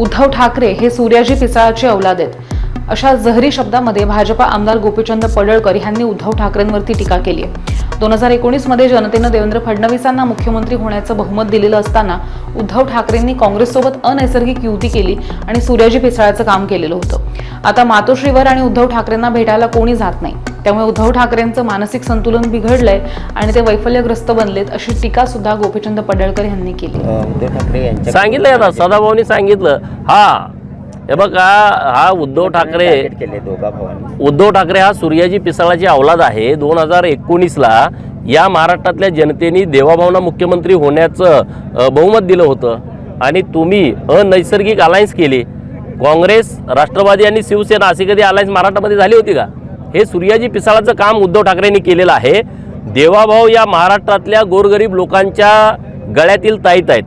उद्धव ठाकरे हे सूर्याजी पिसाळाचे औलाद आहेत. अशा जहरी शब्दामध्ये भाजपा आमदार गोपीचंद पडळकर यांनी उद्धव ठाकरेंवरती टीका केली आहे. दोन हजार एकोणीसमध्ये जनतेनं देवेंद्र फडणवीसांना मुख्यमंत्री होण्याचं बहुमत दिलेलं असताना उद्धव ठाकरेंनी काँग्रेससोबत अनैसर्गिक युती केली आणि सूर्याजी पिसाळाचं काम केलेलं होतं. आता मातोश्रीवर आणि उद्धव ठाकरेंना भेटायला कोणी जात नाही. त्यामुळे उद्धव ठाकरेंचं मानसिक संतुलन बिघडलंय आणि ते वैफल्यग्रस्त बनलेत अशी टीका सुद्धा गोपीचंद पडळकर यांनी केली. अ, उद्धव ठाकरे यांच्या सांगितलंय आता सदाभाऊनी सांगितलं. हा हे बघा हा उद्धव ठाकरे केले दोघा भावांनी. उद्धव ठाकरे हा सूर्याजी पिसाळाची औलाद आहे. दोन हजार एकोणीसला या महाराष्ट्रातल्या जनतेने देवाभावना मुख्यमंत्री होण्याचं अ, बहुमत दिलं होतं. आणि तुम्ही अनैसर्गिक अलायन्स केली. काँग्रेस राष्ट्रवादी आणि शिवसेना अशी कधी अलायन्स महाराष्ट्रामध्ये झाली होती का? हे सूर्याजी पिसाळाचं काम उद्धव ठाकरेंनी केलेलं आहे. देवाभाऊ या महाराष्ट्रातल्या गोरगरीब लोकांच्या गळ्यातील ताईत आहेत.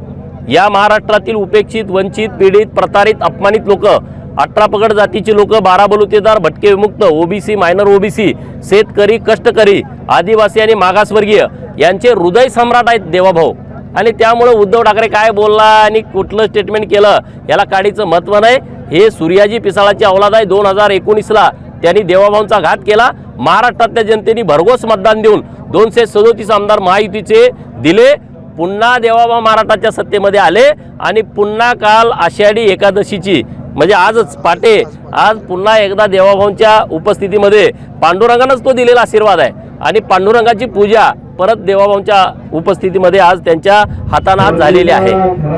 या महाराष्ट्रातील उपेक्षित वंचित पीडित प्रतारित अपमानित लोक अठरा पगड जातीची लोक बारा बलुतेदार भटके विमुक्त ओबीसी मायनर ओबीसी शेतकरी कष्टकरी आदिवासी आणि मागासवर्गीय यांचे हृदय सम्राट आहेत देवाभाऊ. आणि त्यामुळे उद्धव ठाकरे काय बोलला आणि कुठलं स्टेटमेंट केलं याला काडीचं महत्त्व नाही. हे सूर्याजी पिसाळाची अवलाद आहे दोन हजार एकोणीसला त्यांनी देवाभाऊंचा घात केला. महाराष्ट्रातल्या जनतेने भरघोस मतदान देऊन दोनशे सदोतीस आमदार महायुतीचे दिले. पुन्हा देवाभाऊ महाराष्ट्राच्या सत्तेमध्ये आले आणि पुन्हा काल आषाढी एकादशीची म्हणजे आजच पाटे आज पुन्हा एकदा देवाभाऊंच्या उपस्थितीमध्ये पांडुरंगानंच तो दिलेला आशीर्वाद आहे. आणि पांडुरंगाची पूजा परत देवाभाऊंच्या उपस्थितीमध्ये आज त्यांच्या हातानं आज झालेली आहे.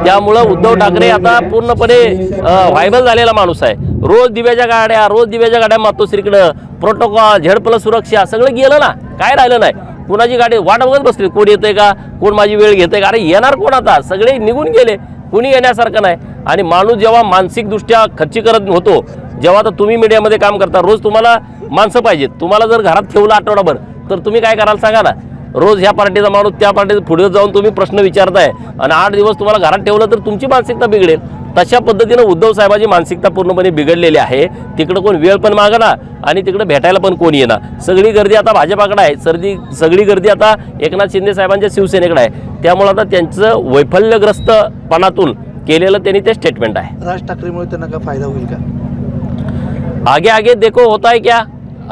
त्यामुळं उद्धव ठाकरे आता पूर्णपणे व्हायबल झालेला माणूस आहे. रोज दिव्याच्या गाड्या रोज दिव्याच्या गाड्या मातोश्रीकडं प्रोटोकॉल झेड प्लस सुरक्षा सगळं गेलं ना. काय राहिलं नाही. कुणाची गाडी वाट बघत बसली? कोण येतंय का? कोण माझी वेळ घेतंय का? अरे येणार कोण आता? सगळे निघून गेले. कुणी येण्यासारखं नाही. आणि माणूस जेव्हा मानसिकदृष्ट्या खच्चीकरण होतो जेव्हा आता तुम्ही मीडियामध्ये काम करता रोज तुम्हाला माणसं पाहिजेत. तुम्हाला जर घरात ठेवलं आठवडाभर तर तुम्ही काय कराल सांगा ना? रोज ह्या पार्टीचा माणूस त्या पार्टीचा पुढे जाऊन तुम्ही प्रश्न विचारताय आणि आठ दिवस तुम्हाला घरात ठेवलं तर तुमची मानसिकता बिघडेल. तशा पद्धतीनं उद्धव साहेबाची मानसिकता पूर्णपणे बिघडलेली आहे. तिकडं कोण वेळ पण मागणार आणि तिकडं भेटायला पण कोण येणार. सगळी गर्दी आता भाजपाकडे आहे. सर्दी सगळी गर्दी आता एकनाथ शिंदे साहेबांच्या शिवसेनेकडे आहे. त्यामुळे आता त्यांचं वैफल्यग्रस्तपणातून केलेलं त्यांनी ते स्टेटमेंट आहे. राज ठाकरेमुळे त्यांना काय फायदा होईल का? आगे आगे देखो होत आहे क्या?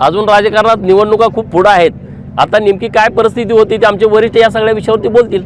अजून राजकारणात निवडणुका खूप पुढं आहेत. आता नेमकी काय परिस्थिती होती ते आमचे वरिष्ठ या सगळ्या विषयावरती बोलतील.